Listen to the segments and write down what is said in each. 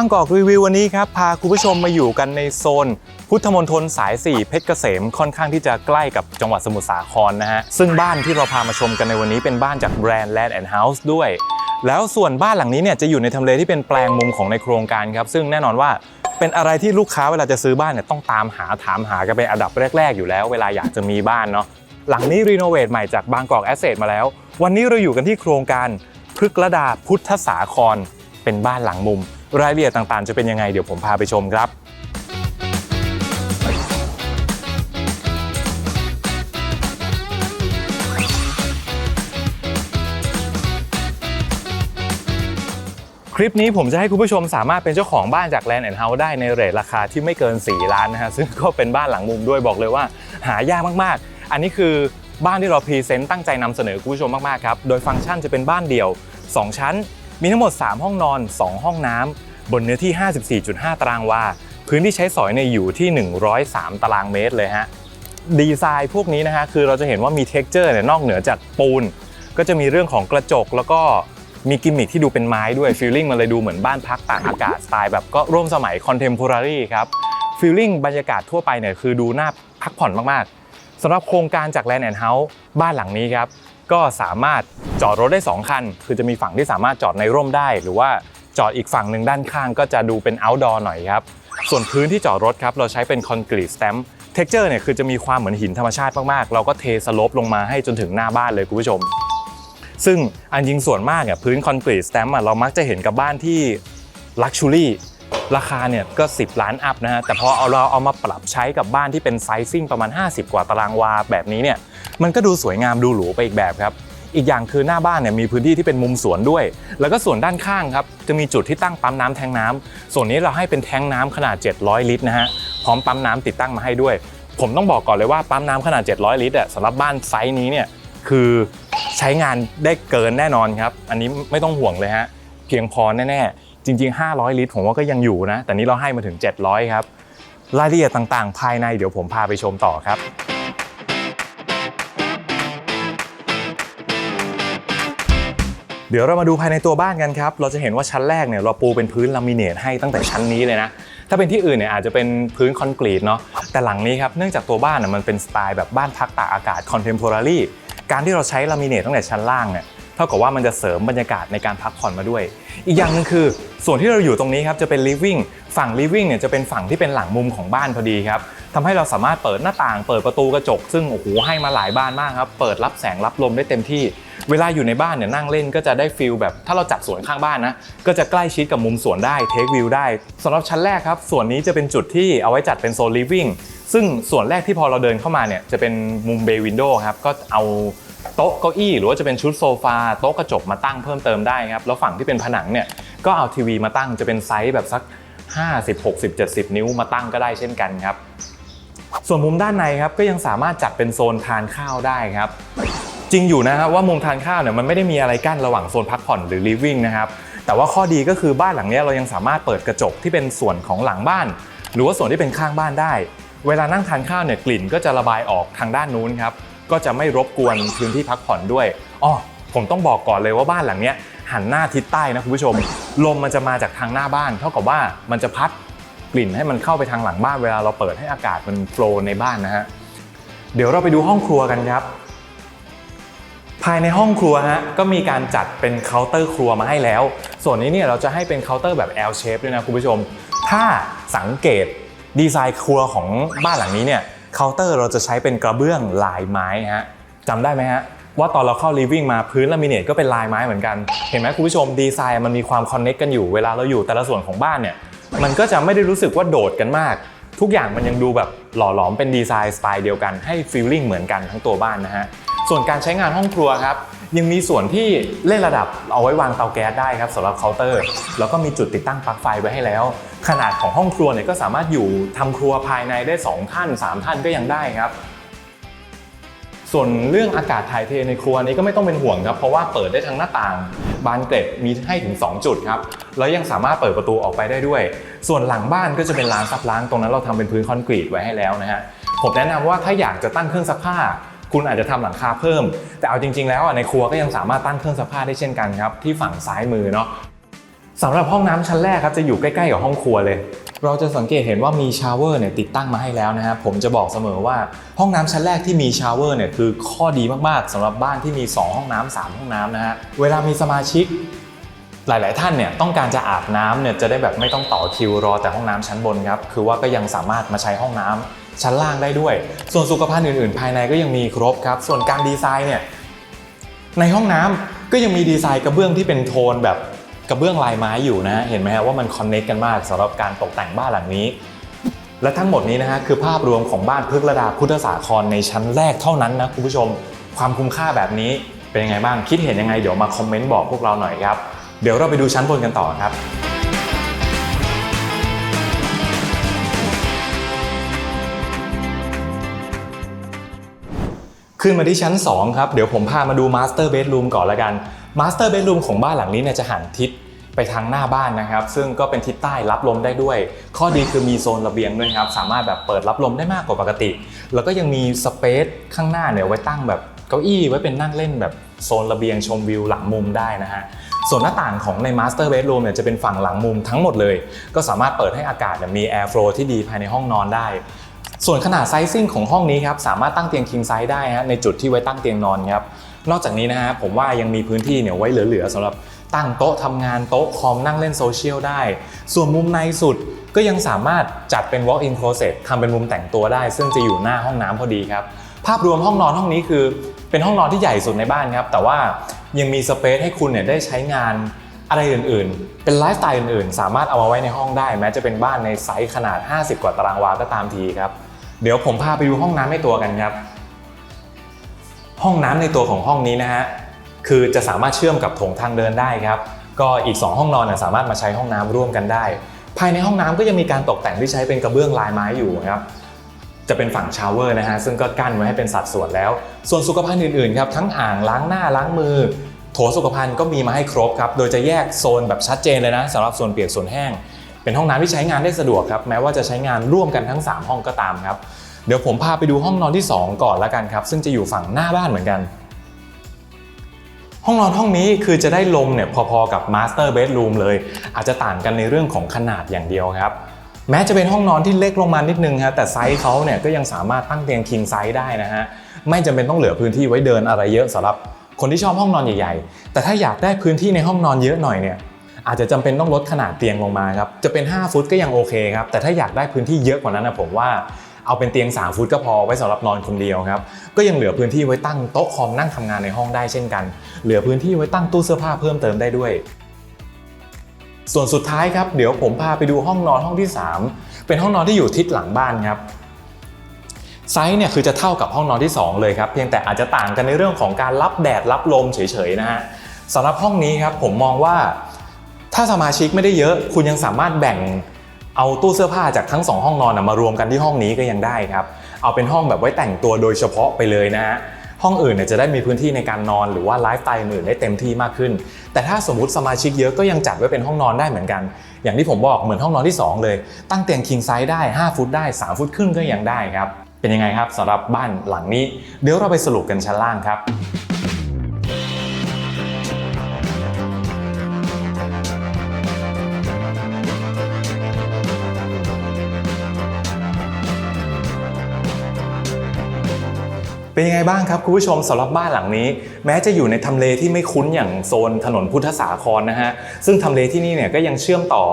างกอกรีวิววันนี้ครับ พาคุณผู้ชมมาอยู่กันในโซน พุทธมณฑลสาย 4 เพชรเกษมค่อนข้างที่จะใกล้กับจังหวัดสมุทรสาครนะฮะ ซึ่งบ้านที่เราพามาชมกันในวันนี้เป็นบ้านจากแบรนด์ Land and House ด้วย แล้วส่วนบ้านหลังนี้เนี่ยจะอยู่ในทำเลที่เป็นแปลงมุมของในโครงการครับ ซึ่งแน่นอนว่าเป็นอะไรที่ลูกค้าเวลาจะซื้อบ้านเนี่ยต้องตามหาถามหากันเป็นอันดับแรก ๆ อยู่แล้ว เวลาอยากจะมีบ้านเนาะหลังนี้รีโนเวทใหม่จากบางกอกแอสเซทมาแล้ว วันนี้เราอยู่กันที่โครงการพฤกษดาพุทธสาครเป็นบ้านหลังมุม รายละเอียดต่างๆ จะเป็นยังไงเดี๋ยวผมพาไปชมครับคลิปนี้ผมจะให้คุณผู้ชมสามารถเป็นเจ้าของบ้านจาก Land and House ได้ในเรทราคาที่ไม่เกิน 4 ล้านนะฮะซึ่งก็เป็นบ้านหลังมุมด้วยบอกเลยว่า หายากมากๆ อันนี้คือบ้านที่เราพรีเซนต์ตั้งใจนำเสนอคุณผู้ชมมากๆครับ โดยฟังก์ชันจะเป็นบ้านเดี่ยว 2 ชั้น มีทั้งหมด 3 ห้องนอน 2 ห้องน้ำ บนเนื้อที่ 54.5 ตารางวา พื้นที่ใช้สอยเนี่ยอยู่ที่ 103 ตารางเมตรเลยฮะ ดีไซน์พวกนี้นะฮะ คือเราจะเห็นว่ามีเท็กเจอร์เนี่ยนอกเหนือจากปูน ก็จะมีเรื่องของกระจกแล้วก็มีกิมมิคที่ดูเป็นไม้ด้วยฟีลลิ่งมันเลยดูเหมือนบ้านพักตากอากาศสไตล์แบบก็ร่วมสมัยคอนเทม p o r a r y ครับฟีลลิ่งบรรยากาศทั่วไปเนี่ยคือดูน่าพักผ่อนมากๆสำหรับโครงการจาก Land and House บ้านหลังนี้ครับ ก็สามารถจอดรถได้ 2 คัน คือจะมีฝั่งที่สามารถจอดในร่มได้ หรือว่าจอดอีกฝั่งหนึ่งด้านข้างก็จะดูเป็น outdoor หน่อยครับ ส่วนพื้นที่จอดรถครับ เราใช้เป็นคอนกรีตสแตมป์เท็กเจอร์เนี่ยคือจะมีความเหมือนหินธรรมชาติมาก ๆ เราก็เทสโลปลงมาให้จนถึงหน้าบ้านเลยคุณผู้ชม ซึ่งอันจริงส่วนมากเนี่ยพื้นคอนกรีตสแตมป์อะเรามักจะเห็นกับบ้านที่ลักชูรี่ราคาเนี่ยก็ 10 ล้านอัพนะฮะแต่พอเอาเราเอามาปรับใช้กับบ้านที่เป็นไซซิ่งประมาณ 50 กว่าตารางวาแบบนี้เนี่ย มันก็ดูสวยงามดูหรูไปอีกแบบครับ อีกอย่างคือหน้าบ้านเนี่ยมีพื้นที่ที่เป็นมุมสวนด้วย แล้วก็ส่วนด้านข้างครับจะมีจุดที่ตั้งปั๊มน้ำแทงน้ำส่วนนี้เราให้เป็นแทงน้ำขนาด 700 ลิตรนะฮะพร้อมปั๊มน้ำติดตั้งมาให้ด้วย ผมต้องบอกก่อนเลยว่าปั๊มน้ำขนาด 700 ลิตรอะสำหรับบ้านไซส์นี้เนี่ยคือใช้งานได้เกินแน่นอนครับ อันนี้ไม่ต้องห่วงเลยฮะเพียงพอแน่ๆจริง ๆ 500 ลิตรผมว่าก็ยังอยู่นะ แต่นี้เราให้มาถึง 700 ครับรายละเอียดต่างๆ ภายในเดี๋ยวผมพาไปชมต่อครับ เดี๋ยวเรามาดูภายในตัวบ้านกันครับ เราจะเห็นว่าชั้นแรกเนี่ยเราปูเป็นพื้นลามิเนตให้ตั้งแต่ชั้นนี้เลยนะ ถ้าเป็นที่อื่นเนี่ยอาจจะเป็นพื้นคอนกรีตเนาะ แต่หลังนี้ครับเนื่องจากตัวบ้านน่ะมันเป็นสไตล์แบบบ้านพักตากอากาศคอนเทม p o r a r y การที่เราใช้ลามิเนตตั้งแต่ชั้นล่างเนี่ยเท่ากับว่ามันจะเสริมบรรยากาศในการพักผ่อนมาด้วย อีกอย่างหนึ่งคือ ส่วนที่เราอยู่ตรงนี้ครับจะเป็น living ฝั่ง living เนี่ยจะเป็นฝั่งที่เป็นหลังมุมของบ้านพอดีครับทำให้เราสามารถเปิดหน้าต่าง เปิดประตูกระจก ซึ่งโอ้โหให้มาหลายบ้านมากครับ เปิดรับแสงรับลมได้เต็มที่ เวลาอยู่ในบ้านเนี่ยนั่งเล่นก็จะได้ฟิลแบบถ้าเราจัดสวนข้างบ้านนะก็จะใกล้ชิดกับมุมสวนได้เทควิวได้สำหรับชั้นแรกครับส่วนนี้จะเป็นจุดที่เอาไว้จัดเป็นโซน living ซึ่งส่วนแรกที่พอเราเดินเข้ามาเนี่ยจะเป็นมุมเบย์วินโดว์ครับก็เอาโต๊ะเก้าอี้หรือว่าจะเป็นชุดโซฟาโต๊ะกระจกมาตั้งเพิ่มเติมได้ครับแล้วฝั่งที่เป็นผนังเนี่ยก็เอาทีวีมาตั้งจะเป็นไซส์แบบสัก 50 60 70 นิ้วมาตั้งก็ได้เช่นกันครับ ส่วนมุมด้านในครับก็ยังสามารถจัดเป็นโซนทานข้าวได้ครับ จริงอยู่นะครับว่ามุมทานข้าวเนี่ยมันไม่ได้มีอะไรกั้นระหว่างโซนพักผ่อนหรือ living นะครับแต่ว่าข้อดีก็คือบ้านหลังนี้เรายังสามารถเปิดกระจกที่เป็นส่วนของหลังบ้าน หรือว่าส่วนที่เป็นข้างบ้านได้ เวลานั่งทานข้าวเนี่ยกลิ่นก็จะระบายออกทางด้านนู้นครับก็จะไม่รบกวนพื้นที่พักผ่อนด้วยอ๋อผมต้องบอกก่อนเลยว่าบ้านหลังนี้หันหน้าทิศใต้นะคุณผู้ชม ลมมันจะมาจากทางหน้าบ้าน เท่ากับว่ามันจะพัดกลิ่นให้มันเข้าไปทางหลังบ้านเวลาเราเปิดให้อากาศมันโฟล์ในบ้านนะฮะเดี๋ยวเราไปดูห้องครัวกันครับ ภายในห้องครัวฮะก็มีการจัดเป็นเคาน์เตอร์ครัวมาให้แล้ว ส่วนนี้เนี่ยเราจะให้เป็นเคาน์เตอร์แบบ L shape ด้วยนะคุณผู้ชม ถ้าสังเกตดีไซน์ครัวของบ้านหลังนี้เนี่ยเคาน์เตอร์เราจะใช้เป็นกระเบื้องลายไม้ฮะจำได้ไหมฮะว่าตอนเราเข้า living มาพื้นลามิเนตก็เป็นลายไม้เหมือนกัน เห็นไหมคุณผู้ชมดีไซน์มันมีความคอนเน็กกันอยู่เวลาเราอยู่แต่ละส่วนของบ้านเนี่ยมันก็จะไม่ได้รู้สึกว่าโดดกันมาก ทุกอย่างมันยังดูแบบหล่อหลอมเป็นดีไซน์สไตล์เดียวกันให้ฟีลลิ่งเหมือนกันทั้งตัวบ้านนะฮะ ส่วนการใช้งานห้องครัวครับยังมีส่วนที่เล่นระดับเอาไว้วางเตาแก๊สได้ครับสำหรับเคาน์เตอร์ แล้วก็มีจุดติดตั้งปลั๊กไฟไว้ให้แล้ว ขนาดของห้องครัวเนี่ยก็สามารถอยู่ทำครัวภายในได้ 2 ท่าน 3 ท่านก็ยังได้ครับส่วนเรื่องอากาศถ่ายเทในครัวนี้ก็ไม่ต้องเป็นห่วงครับ เพราะว่าเปิดได้ทั้งหน้าต่าง บานเกล็ดมีให้ถึง 2 จุดครับ แล้วยังสามารถเปิดประตูออกไปได้ด้วย ส่วนหลังบ้านก็จะเป็นลานซับล้างตรงนั้นเราทำเป็นพื้นคอนกรีตไว้ให้แล้วนะฮะผมแนะนำว่าถ้าอยากจะตั้งเครื่องซักผ้า คุณอาจจะทำหลังคาเพิ่ม แต่เอาจริง ๆ แล้วในครัวก็ยังสามารถตั้งเครื่องซักผ้าได้เช่นกันครับที่ฝั่งซ้ายมือเนาะสำหรับห้องน้ำชั้นแรกครับจะอยู่ใกล้ๆกับห้องครัวเลย เราจะสังเกตเห็นว่ามีชาวเวอร์เนี่ยติดตั้งมาให้แล้วนะครับผมจะบอกเสมอว่าห้องน้ำชั้นแรกที่มีชาวเวอร์เนี่ยคือข้อดีมากๆสำหรับบ้านที่มี 2 ห้องน้ำ3ห้องน้ำนะฮะเวลามีสมาชิกหลาย ๆ ท่านเนี่ยต้องการจะอาบน้ำเนี่ยจะได้แบบไม่ต้องต่อคิวรอแต่ห้องน้ำชั้นบนครับคือว่าก็ยังสามารถมาใช้ห้องน้ำ ชั้นล่างได้ด้วย ส่วนสุขภัณฑ์อื่น ๆ ภายในก็ยังมีครบครับ ส่วนการดีไซน์เนี่ยในห้องน้ำก็ยังมีดีไซน์กระเบื้องที่เป็นโทนแบบกระเบื้องลายไม้อยู่นะ เห็นไหมฮะว่ามันคอนเน c กกันมากสำหรับการตกแต่งบ้านหลังนี้ และทั้งหมดนี้นะฮะคือภาพรวมของบ้านพฤกษระดาพุทธสาครในชั้นแรกเท่านั้นนะคุณผู้ชม ความคุ้มค่าแบบนี้เป็นยังไงบ้างคิดเห็นยังไงเดี๋ยวมาคอมเมนต์บอกพวกเราหน่อยครับเดี๋ยวเราไปดูชั้นบนกันต่อครับ ขึ้นมาที่ชั้น 2 ครับ เดี๋ยวผมพามาดูมาสเตอร์เบดรูมก่อนละกันมาสเตอร์เบดรูมของบ้านหลังนี้เนี่ยจะหันทิศไปทางหน้าบ้านนะครับ ซึ่งก็เป็นทิศใต้รับลมได้ด้วย ข้อดีคือมีโซนระเบียงด้วยครับ สามารถแบบเปิดรับลมได้มากกว่าปกติ แล้วก็ยังมีสเปซข้างหน้าเนี่ยไว้ตั้งแบบเก้าอี้ไว้เป็นนั่งเล่นแบบโซนระเบียงชมวิวหลังมุมได้นะฮะ ส่วนหน้าต่างของใน Master Bedroom เนี่ยจะเป็นฝั่งหลังมุมทั้งหมดเลย ก็สามารถเปิดให้อากาศมี air flow ที่ดีภายในห้องนอนได้ ส่วนขนาดไซซิ่งของห้องนี้ครับสามารถตั้งเตียง king size ได้ฮะในจุดที่ไว้ตั้งเตียงนอนครับนอกจากนี้นะฮะผมว่ายังมีพื้นที่เนี่ยไว้เหลือๆสำหรับตั้งโต๊ะทำงานโต๊ะคอมนั่งเล่นโซเชียลได้ ส่วนมุมในสุดก็ยังสามารถจัดเป็น walk in closet ทำเป็นมุมแต่งตัวได้ ซึ่งจะอยู่หน้าห้องน้ำพอดีครับ ภาพรวมห้องนอนห้องนี้คือ เป็นห้องนอนที่ใหญ่สุดในบ้านครับ แต่ว่ายังมีสเปซให้คุณเนี่ยได้ใช้งานอะไรอื่นๆ เป็นไลฟ์สไตล์อื่นๆ สามารถเอามาไว้ในห้องได้ แม้จะเป็นบ้านในไซส์ขนาด 50 กว่าตารางวาก็ตามทีครับ เดี๋ยวผมพาไปดูห้องน้ำในตัวกันครับ ห้องน้ำในตัวของห้องนี้นะฮะคือจะสามารถเชื่อมกับโถงทางเดินได้ครับ ก็อีก 2 ห้องนอนนะสามารถมาใช้ห้องน้ำร่วมกันได้ ภายในห้องน้ำก็ยังมีการตกแต่งที่ใช้เป็นกระเบื้องลายไม้อยู่ครับจะเป็นฝั่งชาวเวอร์นะฮะซึ่งก็กั้นไว้ให้เป็นสัดส่วนแล้ว ส่วนสุขภัณฑ์อื่นๆครับทั้งอ่างล้างหน้าล้างมือ โถสุขภัณฑ์ก็มีมาให้ครบครับโดยจะแยกโซนแบบชัดเจนเลยนะสำหรับส่วนเปียกส่วนแห้ง เป็นห้องน้ำที่ใช้งานได้สะดวกครับแม้ว่าจะใช้งานร่วมกันทั้ง 3 ห้องก็ตามครับ เดี๋ยวผมพาไปดูห้องนอนที่ 2 ก่อนละกันครับ ซึ่งจะอยู่ฝั่งหน้าบ้านเหมือนกัน ห้องนอนห้องนี้คือจะได้ลมเนี่ยพอๆกับมาสเตอร์เบดรูมเลย อาจจะต่างกันในเรื่องของขนาดอย่างเดียวครับแม้จะเป็นห้องนอนที่เล็กลงมานิดนึงฮะแต่ไซส์เขาเนี่ยก็ยังสามารถตั้งเตียง king size ได้นะฮะไม่จำเป็นต้องเหลือพื้นที่ไว้เดินอะไรเยอะสำหรับคนที่ชอบห้องนอนใหญ่ ๆ แต่ถ้าอยากได้พื้นที่ในห้องนอนเยอะหน่อยเนี่ย อาจจะจำเป็นต้องลดขนาดเตียงลงมาครับจะเป็น 5 ฟุตก็ยังโอเคครับแต่ถ้าอยากได้พื้นที่เยอะกว่านั้นนะผมว่าเอาเป็นเตียง 3 ฟุตก็พอไว้สำหรับนอนคนเดียวครับก็ยังเหลือพื้นที่ไว้ตั้งโต๊ะคอมนั่งทำงานในห้องได้เช่นกัน เหลือพื้นที่ไว้ตั้งตู้เสื้อผ้าเพิ่มเติมได้ด้วย ส่วนสุดท้ายครับเดี๋ยวผมพาไปดูห้องนอนห้องที่ 3 เป็นห้องนอนที่อยู่ทิศหลังบ้านครับไซส์เนี่ยคือจะเท่ากับห้องนอนที่ 2 เลยครับเพียงแต่อาจจะต่างกันในเรื่องของการรับแดดรับลมเฉยๆนะฮะสำหรับห้องนี้ครับผมมองว่า ถ้าสมาชิกไม่ได้เยอะ คุณยังสามารถแบ่งเอาตู้เสื้อผ้าจากทั้ง 2 ห้องนอนมารวมกันที่ห้องนี้ก็ยังได้ครับ เอาเป็นห้องแบบไว้แต่งตัวโดยเฉพาะไปเลยนะฮะห้องอื่นเนี่ยจะได้มีพื้นที่ในการนอนหรือว่าไลฟ์สไตล์อื่นได้เต็มที่มากขึ้น แต่ถ้าสมมติสมาชิกเยอะก็ยังจัดไว้เป็นห้องนอนได้เหมือนกัน อย่างที่ผมบอกเหมือนห้องนอนที่ 2 เลย ตั้งเตียง king size ได้ 5 ฟุตได้ 3 ฟุตครึ่งก็ยังได้ครับ เป็นยังไงครับสำหรับบ้านหลังนี้ เดี๋ยวเราไปสรุปกันชั้นล่างครับ เป็นยังไงบ้างครับคุณผู้ชมสำหรับบ้านหลังนี้ แม้จะอยู่ในทำเลที่ไม่คุ้นอย่างโซนถนนพุทธสาครนะฮะซึ่งทำเลที่นี่เนี่ยก็ยังเชื่อมต่อ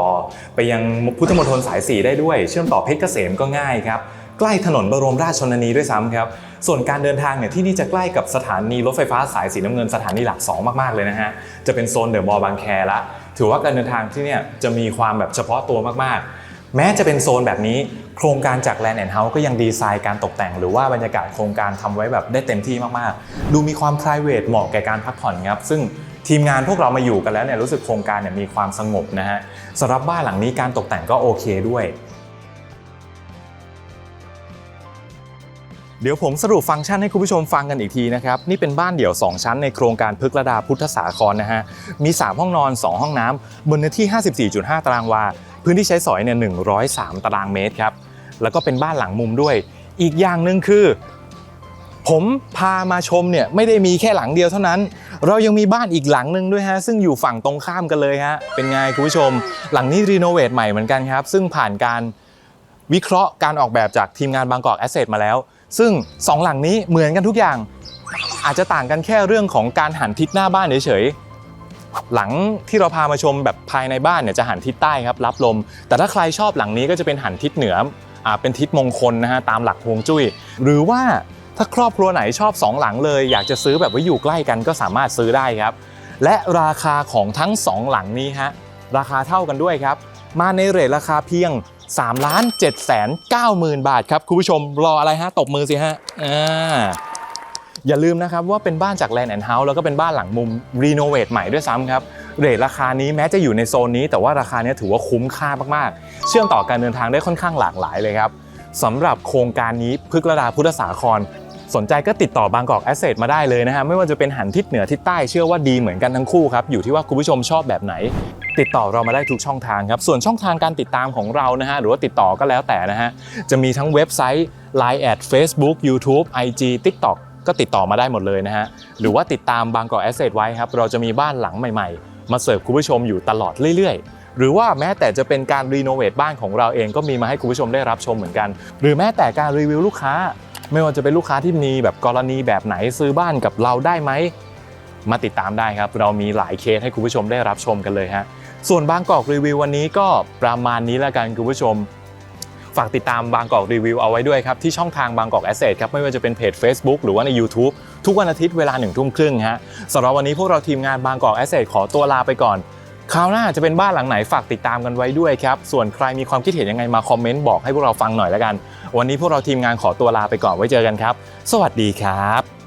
ไปยังพุทธมณฑลสายสีได้ด้วย เชื่อมต่อเพชรเกษมก็ง่ายครับใกล้ถนนบรมราชชนนีด้วยซ้ำครับส่วนการเดินทางเนี่ยที่นี่จะใกล้กับสถานีรถไฟฟ้าสายสีน้ำเงินสถานีหลัก 2 มากๆเลยนะฮะจะเป็นโซนเดอะมอลล์บางแคละถือว่าการเดินทางที่เนี่ยจะมีความแบบเฉพาะตัวมากๆ แม้จะเป็นโซนแบบนี้โครงการจาก Land and House ก็ยังดีไซน์การตกแต่ง หรือว่าบรรยากาศโครงการทำไว้แบบได้เต็มที่มากๆ ดูมีความ p r i v a t e เหมาะแก่การพักผ่อนครับ ซึ่งทีมงานพวกเรามาอยู่กันแล้วเนี่ยรู้สึกโครงการเนี่ยมีความสงบนะฮะสำหรับบ้านหลังนี้การตกแต่งก็โอเคด้วย เดี๋ยวผมสรุปฟังก์ชันให้คุณผู้ชมฟังกันอีกทีนะครับ นี่เป็นบ้านเดี่ยว 2 ชั้นในโครงการพฤกษระดาพุทธสาครนะฮะมี 3 ห้องนอน 2 ห้องน้ำบนเนื้อที่ 54.5 ตารางวา พื้นที่ใช้สอยเนี่ย103 ตารางเมตรครับ แล้วก็เป็นบ้านหลังมุมด้วย อีกอย่างหนึ่งคือ ผมพามาชมเนี่ยไม่ได้มีแค่หลังเดียวเท่านั้น เรายังมีบ้านอีกหลังหนึ่งด้วยฮะซึ่งอยู่ฝั่งตรงข้ามกันเลยฮะ เป็นไงคุณผู้ชม หลังนี้รีโนเวทใหม่เหมือนกันครับ ซึ่งผ่านการวิเคราะห์การออกแบบจากทีมงานบางกอกแอสเซทมาแล้ว ซึ่งสองหลังนี้เหมือนกันทุกอย่าง อาจจะต่างกันแค่เรื่องของการหันทิศหน้าบ้านเฉย หลังที่เราพามาชมแบบภายในบ้านเนี่ยจะหันทิศใต้ครับรับลม แต่ถ้าใครชอบหลังนี้ก็จะเป็นหันทิศเหนืออ่าเป็นทิศมงคลนะฮะตามหลักฮวงจุ้ย หรือว่าถ้าครอบครัวไหนชอบสองหลังเลย อยากจะซื้อแบบว่าอยู่ใกล้กันก็สามารถซื้อได้ครับ และราคาของทั้งสองหลังนี้ฮะราคาเท่ากันด้วยครับ มาในเรทราคาเพียง3ล้าน7แสน9หมื่นบาทครับ คุณผู้ชมรออะไรฮะ ตบมือสิฮะอ่า อย่าลืมนะครับว่าเป็นบ้านจาก Land and House แล้วก็เป็นบ้านหลังมุมรีโนเวทใหม่ด้วยซ้ำครับเรทราคานี้แม้จะอยู่ในโซนนี้ แต่ว่าราคาเนี้ยถือว่าคุ้มค่ามากๆ เชื่อมต่อการเดินทางได้ค่อนข้างหลากหลายเลยครับสำหรับโครงการนี้พฤกษดาพุทธสาคร สนใจก็ติดต่อบางกอกแอสเซทมาได้เลยนะฮะไม่ว่าจะเป็นหันทิศเหนือทิศใต้เชื่อว่าดีเหมือนกันทั้งคู่ครับอยู่ที่ว่าคุณผู้ชมชอบแบบไหน ติดต่อเรามาได้ทุกช่องทางครับส่วนช่องทางการติดตามของเรานะฮะหรือว่าติดต่อก็แล้วแต่นะฮะจะมีทั้งเว็บไซต์ Line แอด Facebook YouTube IG TikTok ก็ติดต่อมาได้หมดเลยนะฮะหรือว่าติดตามบางกอกแอสเซทไว้ครับเราจะมีบ้านหลังใหม่ๆ มาเสิร์ฟคุณผู้ชมอยู่ตลอดเรื่อยๆ หรือว่าแม้แต่จะเป็นการรีโนเวทบ้านของเราเองก็มีมาให้คุณผู้ชมได้รับชมเหมือนกัน หรือแม้แต่การรีวิวลูกค้า ไม่ว่าจะเป็นลูกค้าที่มีแบบกรณีแบบไหนซื้อบ้านกับเราได้ไหมมาติดตามได้ครับ เรามีหลายเคสให้คุณผู้ชมได้รับชมกันเลยฮะส่วนบางกอกรีวิววันนี้ก็ประมาณนี้แล้วกันคุณผู้ชม ฝากติดตามบางกอกรีวิวเอาไว้ด้วยครับ ที่ช่องทางบางกอกแอสเซทครับ ไม่ว่าจะเป็นเพจ Facebook หรือว่าใน YouTube ทุกวันอาทิตย์เวลาหนึ่งทุ่มครึ่งฮะสำหรับวันนี้พวกเราทีมงานบางกอกแอสเซทขอตัวลาไปก่อนคราวหน้าจะเป็นบ้านหลังไหนฝากติดตามกันไว้ด้วยครับส่วนใครมีความคิดเห็นยังไงมาคอมเมนต์บอกให้พวกเราฟังหน่อยแล้วกัน วันนี้พวกเราทีมงานขอตัวลาไปก่อนไว้เจอกันครับ สวัสดีครับ